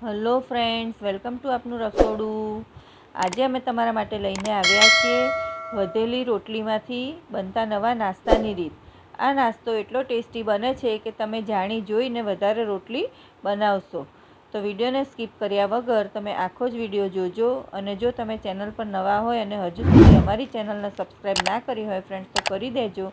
Hello friends, welcome to આપનું રસોડું. આજે અમે તમારા માટે લઈને આવ્યા છીએ વધેલી રોટલીમાંથી બનતા નવા નાસ્તાની રીત. આ નાસ્તો એટલો ટેસ્ટી બને છે કે તમે જાણી જોઈને વધારે રોટલી બનાવશો. તો વિડીયોને સ્કીપ કર્યા વગર તમે આખો જ વીડિયો જોજો અને જો તમે ચેનલ પર નવા હોય અને હજુ સુધી અમારી ચેનલને સબસ્ક્રાઈબ ના કરી હોય ફ્રેન્ડ્સ, તો કરી દેજો.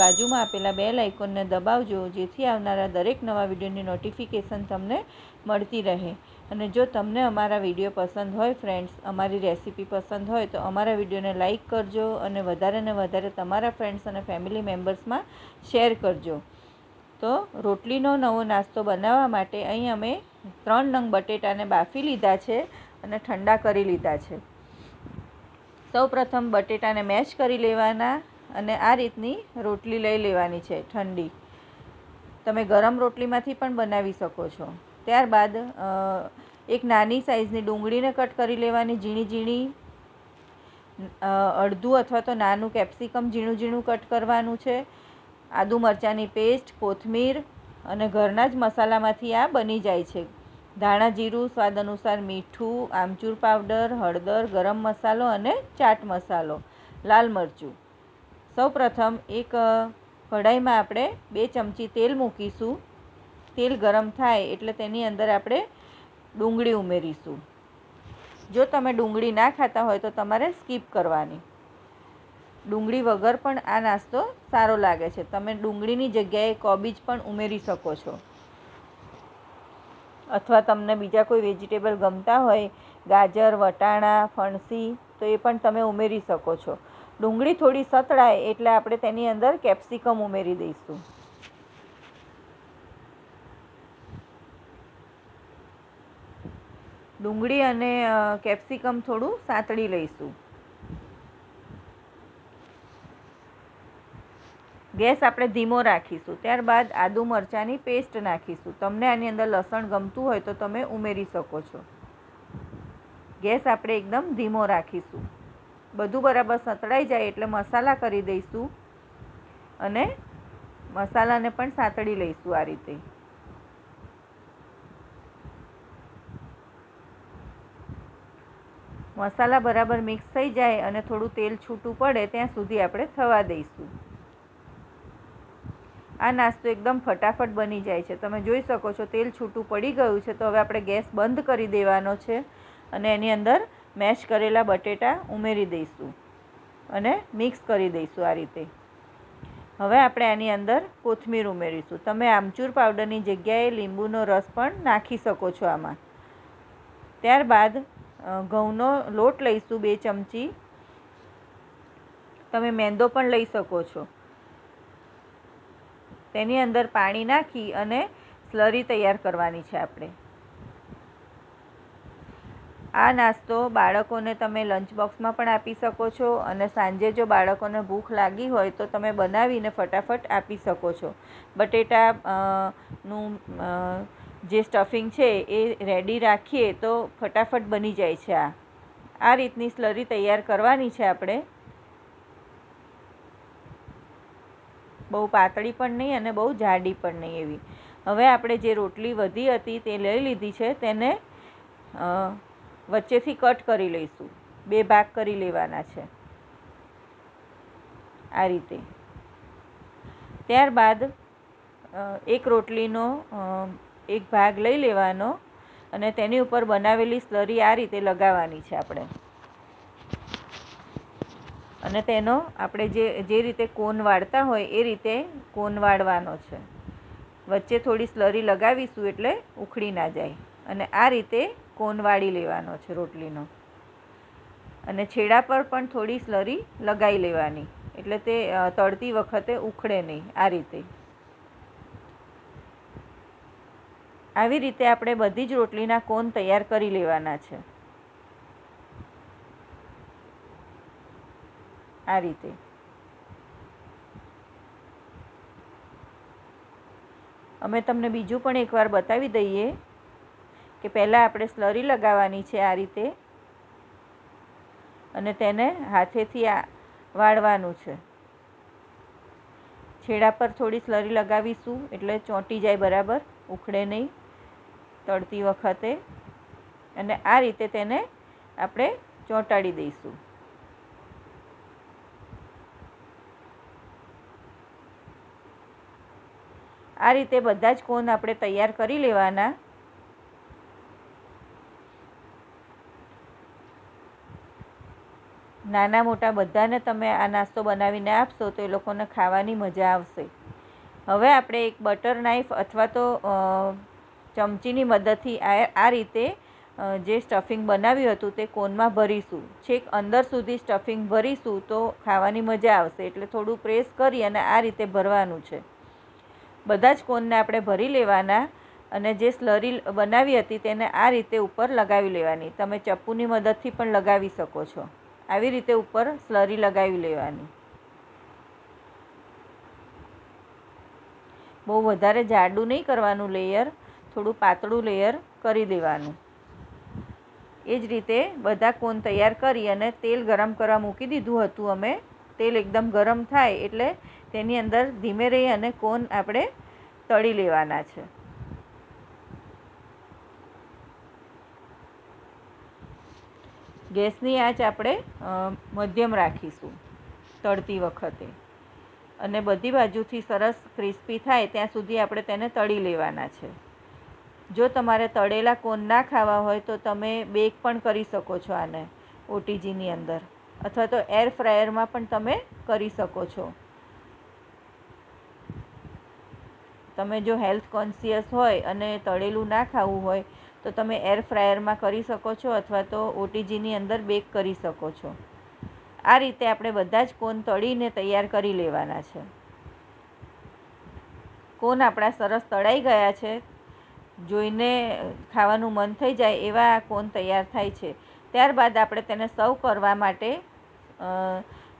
બાજુમાં આપેલા બે લાઇકોનને દબાવજો, જેથી આવનારા દરેક નવા વિડીયોની નોટિફિકેશન તમને મળતી રહે. અને જો તમને અમારા વીડિયો પસંદ હોય ફ્રેન્ડ્સ અમારી રેસીપી પસંદ હોય, તો અમારા વિડીયોને લાઇક કરજો અને વધારે ને વધારે તમારા ફ્રેન્ડ્સ અને ફેમિલી મેમ્બર્સમાં શેર કરજો. તો રોટલીનો નવો નાસ્તો બનાવવા માટે અહીં અમે ત્રણ નંગ બટેટાને બાફી લીધા છે અને ઠંડા કરી લીધા છે. સૌ પ્રથમ બટેટાને મેશ કરી લેવાના. અને આ રીતની રોટલી લઈ લેવાની છે, ઠંડી. તમે ગરમ રોટલીમાંથી પણ બનાવી શકો છો. ત્યારબાદ એક નાની સાઇઝની ડુંગળીને કટ કરી લેવાની, ઝીણી ઝીણી અડધું અથવા તો નાનું કેપ્સિકમ ઝીણું ઝીણું કટ કરવાનું છે. આદુ મરચાંની પેસ્ટ, કોથમીર અને ઘરના જ મસાલામાંથી આ બની જાય છે. ધાણા જીરું, સ્વાદ અનુસાર મીઠું, આમચૂર પાવડર, હળદર, ગરમ મસાલો અને ચાટ મસાલો, લાલ મરચું. સૌ પ્રથમ એક કઢાઈમાં આપણે બે ચમચી તેલ મૂકીશું. તેલ ગરમ થાય એટલે તેની અંદર આપણે ડુંગળી ઉમેરીશું. જો તમે ડુંગળી ના ખાતા હોય તો તમારે સ્કીપ કરવાની. ડુંગળી વગર પણ આ નાસ્તો સારો લાગે છે. તમે ડુંગળીની જગ્યાએ કોબીજ પણ ઉમેરી શકો છો. અથવા તમને બીજા કોઈ વેજીટેબલ ગમતા હોય, ગાજર, વટાણા, ફણસી, તો એ પણ તમે ઉમેરી શકો છો. ડુંગળી થોડી સતળાય એટલે આપણે તેની અંદર કેપ્સિકમ ઉમેરી દઈશું. ડુંગળી અને કેપ્સિકમ થોડું સાંતળી લઈશું. ગેસ આપણે ધીમો રાખીશું. ત્યારબાદ આદુ મરચાંની પેસ્ટ નાખીશું. તમને આની અંદર લસણ ગમતું હોય તો તમે ઉમેરી શકો છો. ગેસ આપણે એકદમ ધીમો રાખીશું. બધું બરાબર સંતળાઈ જાય એટલે મસાલા કરી દઈશું અને મસાલાને પણ સાંતળી લઈશું આ રીતે. મસાલા બરાબર મિક્સ થઈ જાય અને થોડું તેલ છૂટું પડે ત્યાં સુધી આપણે થવા દઈશું. આ નાસ્તો એકદમ ફટાફટ બની જાય છે. તમે જોઈ શકો છો તેલ છૂટું પડી ગયું છે. તો હવે આપણે ગેસ બંધ કરી દેવાનો છે અને એની અંદર મેશ કરેલા બટેટા ઉમેરી દઈશું અને મિક્સ કરી દઈશું આ રીતે. હવે આપણે આની અંદર કોથમીર ઉમેરીશું. તમે આમચૂર પાવડરની જગ્યાએ લીંબુનો રસ પણ નાખી શકો છો આમાં. ત્યારબાદ ઘઉંનો લોટ લઈશું બે ચમચી. તમે મેંદો પણ લઈ શકો છો. તેની અંદર પાણી નાખી અને સ્લરી તૈયાર કરવાની છે આપણે. આ નાસ્તો બાળકોને તમે લંચ બોક્સમાં પણ આપી શકો છો અને સાંજે જો બાળકોને ભૂખ લાગી હોય તો તમે બનાવીને ફટાફટ આપી શકો છો. બટેટા નું જે સ્ટફિંગ છે એ રેડી રાખીએ તો ફટાફટ બની જાય છે આ. આ રીતની સ્લરી તૈયાર કરવાની છે આપણે. બહુ પાતળી પણ નહીં અને બહુ જાડી પણ નહીં એવી. હવે આપણે જે રોટલી વધી હતી તે લઈ લીધી છે. તેને વચ્ચેથી કટ કરી લઈશું. બે ભાગ કરી લેવાના છે. આ રીતે. ત્યારબાદ એક રોટલીનો એક ભાગ લઈ લેવાનો અને તેની ઉપર બનાવેલી સ્લરી આ રીતે લગાવવાની છે આપણે. અને તેનો આપણે જે જે રીતે કોન વાળતા હોય એ રીતે કોન વાળવાનો છે. વચ્ચે થોડી સ્લરી લગાવીશું એટલે ઉખડી ના જાય. અને આ રીતે કોન વાળી લેવાનો છે રોટલીનો. અને છેડા પર પણ થોડી સ્લરી લગાવી લેવાની. એટલે તે તળતી વખતે ઉખડે નહીં આ રીતે. આવી રીતે આપણે બધી જ રોટલીના કોન તૈયાર કરી લેવાના છે. આ રીતે. અમે તમને બીજું પણ એકવાર બતાવી દઈએ કે પહેલાં આપણે સ્લરી લગાવવાની છે આ રીતે અને તેને હાથેથી વાળવાનું છે. છેડા પર થોડી સ્લરી લગાવીશું એટલે ચોંટી જાય બરાબર, ઉખડે નહીં, તળતી વખતે. અને આ રીતે તેને આપણે ચોંટાડી દઈશું. આ રીતે બધા જ કોન આપણે તૈયાર કરી લેવાના. નાના મોટા બધાને તમે આ નાસ્તો બનાવીને આપશો તો એ લોકોને ખાવાની મજા આવશે. હવે આપણે એક બટર નાઈફ અથવા તો ચમચીની મદદથી આ આ રીતે જે સ્ટફિંગ બનાવ્યું હતું તે કોનમાં ભરીશું. છેક અંદર સુધી સ્ટફિંગ ભરીશું તો ખાવાની મજા આવશે. એટલે થોડું પ્રેસ કરી અને આ રીતે ભરવાનું છે. બધા જ કોનને આપણે ભરી લેવાના અને જે સ્લરી બનાવી હતી તેને આ રીતે ઉપર લગાવી લેવાની. તમે ચપ્પુની મદદથી પણ લગાવી શકો છો. આવી રીતે ઉપર સ્લરી લગાવી લેવાની. બહુ વધારે જાડું નહીં કરવાનું લેયર, થોડું પાતળું લેયર કરી દેવાનું. એ જ રીતે બધા કોન તૈયાર કરી અને તેલ ગરમ કરવા મૂકી દીધું હતું અમે. તેલ એકદમ ગરમ થાય એટલે તેની અંદર ધીમે રહી અને કોન આપણે તળી લેવાના છે. ગેસની આંચ આપણે મધ્યમ રાખીશું તળતી વખતે. અને બધી બાજુથી સરસ ક્રિસ્પી થાય ત્યાં સુધી આપણે તેને તળી લેવાના છે. જો તમારે તળેલા કોન ના ખાવા હોય તો તમે બેક પણ કરી શકો છો આને, ઓટીજીની અંદર. અથવા તો એર ફ્રાયરમાં પણ તમે કરી શકો છો. તમે જો હેલ્થ કોન્સિયસ હોય અને તળેલું ના ખાવું હોય તો તમે એર ફ્રાયરમાં કરી શકો છો અથવા તો ઓટીજીની અંદર બેક કરી શકો છો. આ રીતે આપણે બધા જ કોન તળીને તૈયાર કરી લેવાના છે. કોન આપણા સરસ તળાઈ ગયા છે. જોઈને ખાવાનું મન થઈ જાય એવા આ કોન તૈયાર થાય છે. ત્યારબાદ આપણે તેને સર્વ કરવા માટે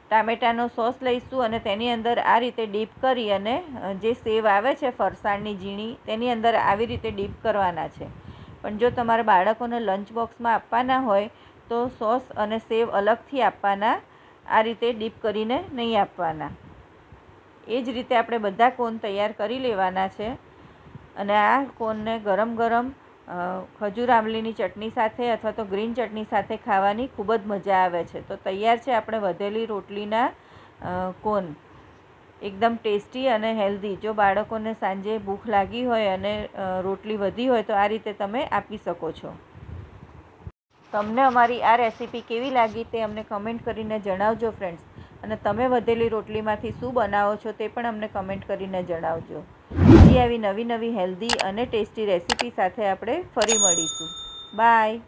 ટામેટાનો સોસ લઈશું અને તેની અંદર આ રીતે ડીપ કરી અને જે સેવ આવે છે ફરસાણની ઝીણી તેની અંદર આવી રીતે ડીપ કરવાના છે. પણ જો તમારે બાળકોને લંચ બોક્સમાં આપવાના હોય, તો સોસ અને સેવ અલગથી આપવાના, આ રીતે ડીપ કરીને નહીં આપવાના. એ જ રીતે આપણે બધા કોન તૈયાર કરી લેવાના છે. અને આ કોનને ગરમ ગરમ ખજૂર આંબલીની ચટણી સાથે અથવા તો ગ્રીન ચટણી સાથે ખાવાની ખૂબ જ મજા આવે છે. તો તૈયાર છે આપણે વધેલી રોટલીના કોન. એકદમ ટેસ્ટી અને હેલ્ધી. જો બાળકોને સાંજે ભૂખ લાગી હોય અને રોટલી વધી હોય તો આ રીતે તમે આપી શકો છો. તમને અમારી આ રેસીપી કેવી લાગી તે અમને કમેન્ટ કરીને જણાવજો ફ્રેન્ડ્સ. અને તમે વધેલી રોટલીમાંથી શું બનાવો છો તે પણ અમને કમેન્ટ કરીને જણાવજો. બીજી આવી નવી નવી હેલ્ધી અને ટેસ્ટી રેસીપી સાથે આપણે ફરી મળીશું. બાય.